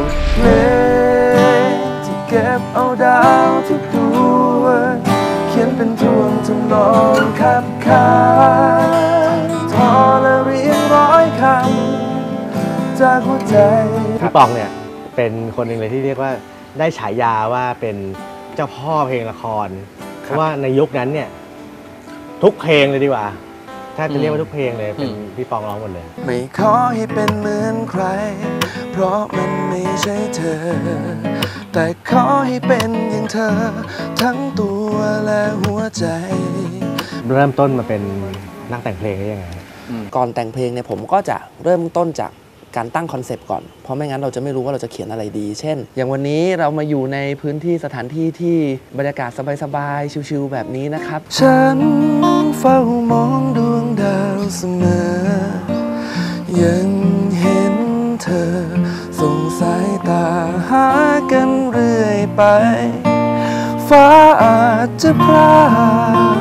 บทเพลงที่เก็บเอาดาวทุกดวงเขียนเป็นทวงทำนองขับขานทอและเรียงร้อยคำจากหัวใจพี่ปองเนี่ยเป็นคนหนึ่งเลยที่เรียกว่าได้ฉายาว่าเป็นเจ้าพ่อเพลงละคร เพราะว่าในยุคนั้นเนี่ยทุกเพลงเลยดีกว่า ถ้าจะเรียกว่าทุกเพลงเลยเป็นพี่ปองร้องหมดเลย ไม่ขอให้เป็นเหมือนใคร เพราะมัน ไม่ใช่เธอ แต่ขอให้เป็นอย่างเธอ ทั้งตัวและหัวใจ เริ่มต้นมาเป็นนักแต่งเพลงได้ยังไงครับก่อนแต่งเพลงเนี่ยผมก็จะเริ่มต้นจากการตั้งคอนเซปต์ก่อน เพราะไม่งั้นเราจะไม่รู้ว่าเราจะเขียนอะไรดี เช่น อย่างวันนี้เรามาอยู่ในพื้นที่สถานที่ที่บรรยากาศสบายๆ ชิลๆ แบบนี้นะครับ ฉันเฝ้ามองดวงดาวเสมอยังเห็นเธ อ ส่งสายตาหากันเรื่อยไป ฟ้าอาจจะพลาด